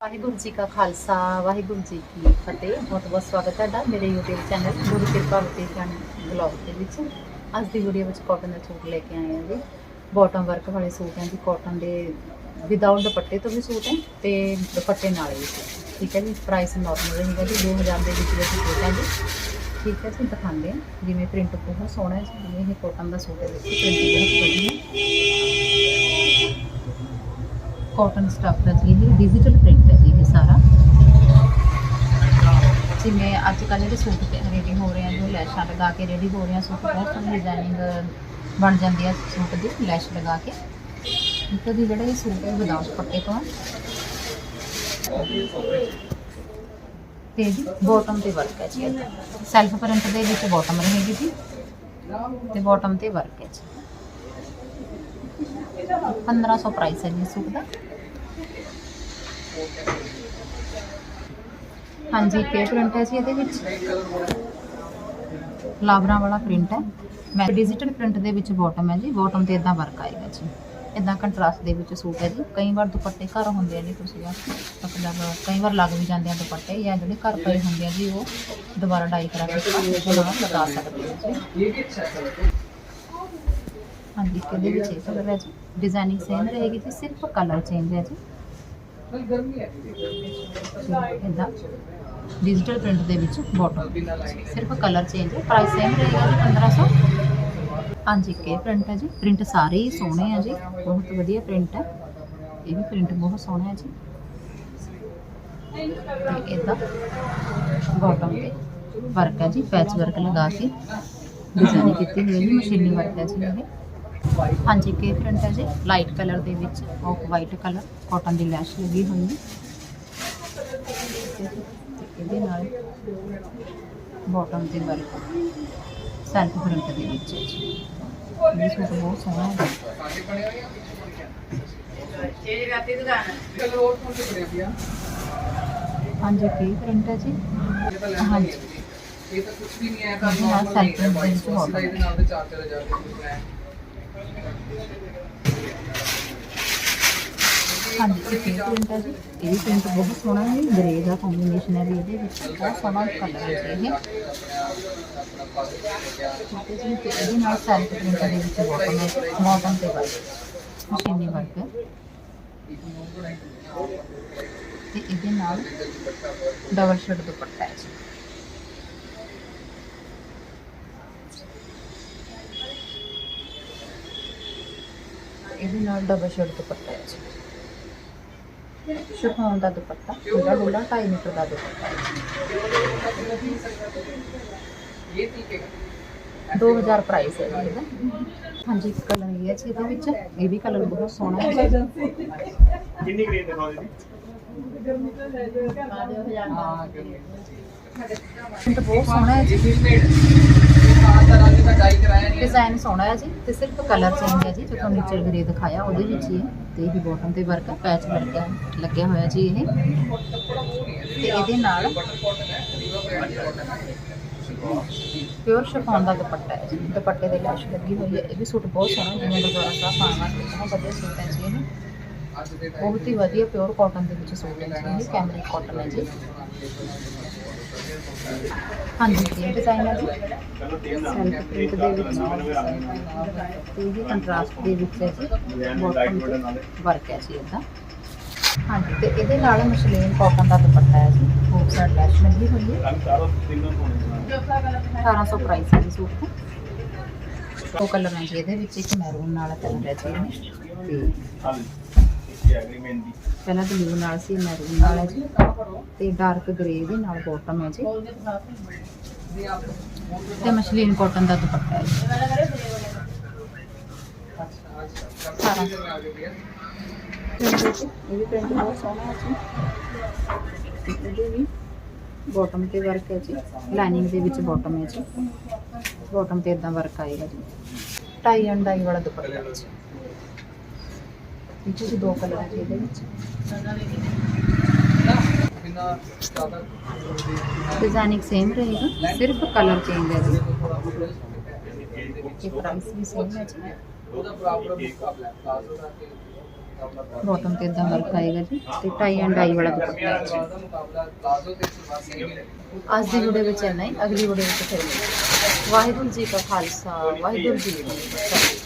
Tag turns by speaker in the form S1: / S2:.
S1: ਵਾਹਿਗੁਰੂ ਜੀ ਕਾ ਖਾਲਸਾ, ਵਾਹਿਗੁਰੂ ਜੀ ਕੀ ਫਤਿਹ। ਬਹੁਤ ਬਹੁਤ ਸਵਾਗਤ ਹੈ ਤੁਹਾਡਾ ਮੇਰੇ YouTube ਚੈਨਲ ਗੁਰੂ ਕਿਰਪਾ ਬਤੀਕਨ ਬਲੌਗ ਦੇ ਵਿੱਚ। ਅੱਜ ਦੀ ਵੀਡੀਓ ਵਿੱਚ ਕਾਟਨ ਦਾ ਸੂਟ ਲੈ ਕੇ ਆਏ ਹਾਂ ਜੀ। ਬਾਟਮ ਵਰਕ ਵਾਲੇ ਸੂਟ ਹੈ ਜੀ। ਕਾਟਨ ਦੇ ਵਿਦਆਊਟ ਦੁਪੱਟੇ ਤੋਂ ਵੀ ਸੂਟ ਹੈ ਤੇ ਦੁਪੱਟੇ ਨਾਲ ਵੀ ਠੀਕ ਹੈ ਜੀ। ਪ੍ਰਾਈਸ ਨਾਰਮਲ ਰਹੇਗਾ ਜੀ। 2000 ਦੇ ਵਿੱਚ ਵਿੱਚ ਸੂਟ ਹੈ ਜੀ। ਠੀਕ ਹੈ ਜੀ। ਦਿਖਾਉਂਦੇ ਹਾਂ ਜਿਵੇਂ ਪ੍ਰਿੰਟ ਬਹੁਤ ਸੋਹਣਾ ਹੈ ਜੀ। ਜਿਵੇਂ ਇਹ ਕਾਟਨ ਦਾ ਸੂਟ ਹੈ ਦੇਖੋ ਪ੍ਰਿੰਟ ਬਹੁਤ ਵਧੀਆ ਕਾਟਨ ਸਟੱਫ ਹੈ ਜੀ, ਇਹ ਡਿਜੀਟਲ ਪ੍ਰਿੰਟ ਹੈ ਜੀ ਇਹ ਸਾਰਾ। ਜਿਵੇਂ ਅੱਜ ਕੱਲ੍ਹ ਜਿਹੜੇ ਸੂਟ ਤੇ ਰੈਡੀ ਹੋ ਰਹੇ ਆ, ਜੋ ਲੈਸ਼ਾਂ ਲਗਾ ਕੇ ਰੈਡੀ ਹੋ ਰਹੇ ਆ ਸੂਟ, ਬਹੁਤ ਸੋਹਣੀ ਡਿਜ਼ਾਈਨਿੰਗ ਬਣ ਜਾਂਦੀ ਹੈ ਸੂਟ ਦੀ, ਲੈਸ਼ ਲਗਾ ਕੇ। ਇੱਕ ਦੀ ਜਿਹੜਾ ਇਹ ਸੂਟ ਹੈ ਵਿਦਾਊਟ ਪੱਟੇ ਤੋਂ। ਤੇ ਜੀ ਬਾਟਮ ਤੇ ਵਰਕ ਹੈ ਜੀ। ਸੈਲਫ ਪ੍ਰਿੰਟ ਦੇ ਵਿੱਚ ਬਾਟਮ ਰਹੇਗੀ ਜੀ। ਤੇ ਬਾਟਮ ਤੇ ਵਰਕ ਹੈ ਜੀ। 1500 ਪ੍ਰਾਈਸ ਹੈ ਜੀ ਸੂਟ ਦਾ ਹਾਂਜੀ ਕੇ ਪ੍ਰਿੰਟ ਹੈ ਜੀ ਇਹਦੇ ਵਿੱਚ। ਲਾਬਰਾ ਵਾਲਾ ਪ੍ਰਿੰਟ ਹੈ। ਮੈਂ ਡਿਜੀਟਲ ਪ੍ਰਿੰਟ ਦੇ ਵਿੱਚ ਬਾਟਮ ਹੈ ਜੀ। ਬਾਟਮ ਤੇ ਇਦਾਂ ਵਰਕ ਆਏਗਾ ਜੀ। ਇਦਾਂ ਕੰਟਰਾਸਟ ਦੇ ਵਿੱਚ ਸੂਟ ਹੈ ਜੀ। ਕਈ ਵਾਰ ਦੁਪੱਟੇ ਘਰ ਹੁੰਦੇ ਆ ਜੀ ਤੁਸੀਂ ਮਤਲਬ ਕਈ ਵਾਰ ਲੱਗ ਵੀ ਜਾਂਦੇ ਆ ਦੁਪੱਟੇ ਜਾਂ ਜਿਹੜੇ ਘਰ ਪਏ ਹੁੰਦੇ ਆ ਜੀ, ਉਹ ਦੁਬਾਰਾ ਡਾਈ ਕਰਾ ਕੇ ਲਗਾ ਸਕਦੇ ਹੋ ਜੀ। ਹਾਂਜੀ ਇਹਦੇ ਵਿੱਚ ਇਹ ਕਲਰ ਹੈ ਜੀ। ਡਿਜ਼ਾਈਨਿੰਗ ਸੇਮ ਰਹੇਗੀ ਜੀ ਸਿਰਫ ਕਲਰ ਚੇਂਜ ਹੈ ਜੀ ਇਦਾਂ ਡਿਜੀਟਲ ਪ੍ਰਿੰਟ ਦੇ ਵਿੱਚ ਬਾਟਮ ਸਿਰਫ ਕਲਰ ਚੇਂਜ ਹੈ ਪ੍ਰਾਈਸ ਸੇਮ ਰਹੇਗਾ ਜੀ 1500 ਹਾਂਜੀ ਕੇ ਪ੍ਰਿੰਟ ਹੈ ਜੀ ਪ੍ਰਿੰਟ ਸਾਰੇ ਹੀ ਸੋਹਣੇ ਆ ਜੀ ਬਹੁਤ ਵਧੀਆ ਪ੍ਰਿੰਟ ਹੈ ਇਹ ਵੀ ਪ੍ਰਿੰਟ ਬਹੁਤ ਸੋਹਣਾ ਹੈ ਜੀ ਤੇ ਇਦਾਂ ਬਾਟਮ ਤੇ ਵਰਕ ਹੈ ਜੀ ਪੈਚ ਵਰਕ ਲਗਾ ਕੇ ਡਿਜ਼ਾਈਨ ਕੀਤੀ ਹੋਈ ਹੈ ਮਸ਼ੀਨੀ ਵਰਕ ਹੈ ਜੀ ਇਹ ਹਾਂਜੀ ਕੇ ਪ੍ਰਿੰਟ ਹੈ ਜੀ? ਲਾਈਟ ਕਲਰ ਦੇ ਵਿੱਚ ਆਫ ਵਾਈਟ ਕਲਰ ਕਾਟਨ ਦੀ ਲੈਸ਼ ਲੱਗੀ ਹੋਈ ਹੈ। ਤੇ ਇਹਦੇ ਨਾਲ ਬਾਟਮ ਤੇ ਵਰਕ ਸੈਲਫ ਪ੍ਰਿੰਟ ਦੇ ਵਿੱਚ ਹੈ ਜੀ। ਇਹ ਸੂਟ ਬਹੁਤ ਸੋਹਣਾ ਹੈ। ਹਾਂਜੀ ਕੀ ਪ੍ਰਿੰਟ ਹੈ ਜੀ? ਹਾਂਜੀ।
S2: ਇਹ ਤਾਂ ਕੁਝ ਵੀ ਨਹੀਂ ਹੈ
S1: ਦੇ ਵਿੱਚ ਬਹੁਤ
S2: ਦਾ ਇਹਦੇ ਨਾਲ ਦੇ 4-4000 ਰੁਪਏ ਹੈ।
S1: ਹਾਂਜੀ, ਇਹ ਪ੍ਰਿੰਟ ਹੈ ਜੀ। ਇਹ ਵੀ ਪ੍ਰਿੰਟ ਬਹੁਤ ਸੋਹਣਾ ਹੈ ਗ੍ਰੇ ਦਾ ਕੰਬੀਨੇਸ਼ਨ ਹੈ ਜੀ ਇਹਦੇ ਵਿੱਚ। ਬਹੁਤ ਸੋਹਣਾ ਕਲਰ ਹੈ ਜੀ ਇਹ। ਠੀਕ ਹੈ ਜੀ, ਤੇ ਇਹਦੇ ਨਾਲ ਸੈਲਫ ਪ੍ਰਿੰਟ ਦੇ ਵਿੱਚ ਬਾਟਮ ਹੈ ਬਾਟਮ ਤੇ ਵਰਕ ਮਸ਼ੀਨੀ ਵਰਕ ਤੇ ਇਹਦੇ ਨਾਲ ਡਬਲ ਸ਼ੇਡ ਦੁਪੱਟਾ ਹੈ ਜੀ। ਇਹਦੇ ਨਾਲ ਡਬਲ ਸ਼ੇਡ ਦੁਪੱਟਾ ਹੈ ਜੀ। ਸ਼ਿਫੋਨ ਦਾ ਦੁਪੱਟਾ ਜਿਹੜਾ ਡੋਲਾ 2.5 ਮੀਟਰ ਦਾ ਦੁਪੱਟਾ ਹੈ।
S2: ਇਹ ਠੀਕ ਹੈ
S1: 2000 ਪ੍ਰਾਈਸ ਹੈ ਜੀ ਇਹਦਾ। ਹਾਂਜੀ ਇੱਕ ਕਲਰ ਇਹ ਹੈ ਜੀ ਇਹਦੇ ਵਿੱਚ। ਇਹ ਵੀ ਕਲਰ ਬਹੁਤ ਸੋਹਣਾ ਹੈ ਜੀ।
S3: ਕਿੰਨੀ ਗ੍ਰੇਡ ਦਿਖਾਓ ਜੀ?
S2: ਹਾਂ
S1: ਬਹੁਤ ਸੋਹਣਾ ਹੈ ਜੀ।
S2: ਮੇਡ ਹਾਂ ਤਾਂ ਰੰਗ ਦਾ ਡਾਈ ਕਰਾਇਆ ਨਹੀਂ
S1: ਡਿਜ਼ਾਈਨ ਸੋਹਣਾ ਹੈ ਜੀ ਤੇ ਸਿਰਫ ਕਲਰ ਚੇਂਜ ਹੈ ਜੀ, ਜੋ ਤੁਹਾਨੂੰ ਨੀਚੇ ਗ੍ਰੇ ਦਿਖਾਇਆ, ਉਹਦੇ ਵਿੱਚ ਹੀ ਹੈ ਤੇ ਇਹ ਬਾਟਮ ਤੇ ਵਰਕ ਪੈਚ ਵਰਕ ਲੱਗਿਆ ਹੋਇਆ ਜੀ ਇਹ। ਤੇ ਇਹਦੇ ਨਾਲ ਪਿਓਰ ਸ਼ਿਫੋਨ ਦਾ ਦੁਪੱਟਾ ਹੈ ਜੀ। ਦੁਪੱਟੇ ਦੇ ਲਾਸ਼ ਲੱਗੀ ਹੋਈ ਹੈ, ਇਹ ਵੀ ਸੂਟ ਬਹੁਤ ਸੋਹਣਾ ਜਿਵੇਂ ਦੁਬਾਰਾ ਸਾਹਿਬ ਪਾਉਣ ਵਾਸਤੇ ਬਹੁਤ ਵਧੀਆ ਸੂਟ ਹੈ ਜੀ ਇਹ। ਬਹੁਤ ਹੀ ਵਧੀਆ ਪਿਓਰ ਕਾਟਨ ਦੇ ਵਿੱਚ ਸੂਟ ਹੈ ਜੀ ਇਹ ਕੈਮਰਿਕ ਕਾਟਨ ਹੈ ਜੀ। ਹਾਂਜੀ ਇਹ ਡਿਜ਼ਾਈਨ ਹੈ ਜੀ ਸੈਲਫ ਪ੍ਰਿੰਟ ਦੇ ਵਿੱਚ ਤੇ ਇਹ ਕੰਟਰਾਸਟ ਦੇ ਵਿੱਚ ਹੈ ਜੀ। ਬਾਟਮ ਤੇ ਵਰਕ ਹੈ ਜੀ ਇਹਦਾ। ਹਾਂਜੀ ਤੇ ਇਹਦੇ ਨਾਲ ਮਸ਼ਲੀਨ ਕਾਟਨ ਦਾ ਦੁਪੱਟਾ ਹੈ ਜੀ। ਹੋਰ ਸਾਈਡ ਲੈਸ਼ ਲੱਗੀ ਹੋਈ ਹੈ।
S3: ਰੰਗ ਸਾਰਾ ਤਿੰਨੋਂ ਸੋਹਣੇ
S1: 1800 ਪ੍ਰਾਈਸ ਹੈ ਜੀ ਸੂਟ ਦਾ। ਦੋ ਕਲਰ ਹੈ ਜੀ ਇਹਦੇ ਵਿੱਚ ਇੱਕ ਮੈਰੂਨ ਨਾਲ ਕਲਰ ਹੈ ਜੀ ਤੇ
S3: ਹਾਂ ਇਹ ਐਗਰੀਮੈਂਟ ਦੀ
S1: ਪਹਿਲਾਂ ਬਲੂ ਨਾਲ ਸੀ ਮੈਰੂਨ ਨਾਲ ਹੈ ਜੀ ਤੇ ਡਾਰਕ ਗ੍ਰੇ ਦੇ ਨਾਲ ਬਾਟਮ ਹੈ ਜੀ। ਤੇ ਮਸ਼ਲੀਨ ਕਾਟਨ ਦਾ ਦੁਪੱਟਾ ਹੈ ਜੀ। ਸਾਰਾ। ਪ੍ਰਿੰਟ ਇਹ ਵੀ ਪ੍ਰਿੰਟ ਬਹੁਤ ਸੋਹਣਾ ਹੈ ਜੀ। ਇਹਦੇ ਵੀ ਬਾਟਮ ਤੇ ਵਰਕ ਹੈ ਜੀ। ਲਾਈਨਿੰਗ ਦੇ ਵਿੱਚ ਬਾਟਮ ਹੈ ਜੀ। ਬਾਟਮ ਤੇ ਇਦਾਂ ਵਰਕ ਆਏਗਾ ਜੀ। ਟਾਈ ਐਂਡ ਡਾਈ ਵਾਲਾ ਦੁਪੱਟਾ ਹੈ ਜੀ। ਵੀ ਦੋ ਕਲਰ ਹੈ ਇਹਦੇ ਵਿੱਚ।
S2: ਬਿਨਾ ਜ਼ਿਆਦਾ
S1: ਡਿਜ਼ਾਈਨਿੰਗ ਸੇਮ ਰਹੇਗਾ ਸਿਰਫ ਕਲਰ ਚੇਂਜ ਹੈ ਜੀ। ਪ੍ਰਾਈਸ ਵੀ ਸੇਮ ਹੈ ਜੀ।
S2: ਤੇ
S1: ਬੋਟਮ ਤੇ ਇਦਾਂ ਵਰਕ ਆਏਗਾ ਜੀ ਤੇ ਟਾਈ ਐਂਡ ਡਾਈ ਵਾਲਾ ਅੱਜ ਦੀ ਵੀਡੀਓ ਵਿੱਚ ਇੰਨਾ ਹੀ ਅਗਲੀ ਵੀਡੀਓ ਵਿੱਚ ਫਿਰ। ਮਿਲਾਂਗੇ ਵਾਹਿਗੁਰੂ ਜੀ ਕਾ ਖਾਲਸਾ ਵਾਹਿਗੁਰੂ ਜੀ ਕੀ ਫਤਿਹ।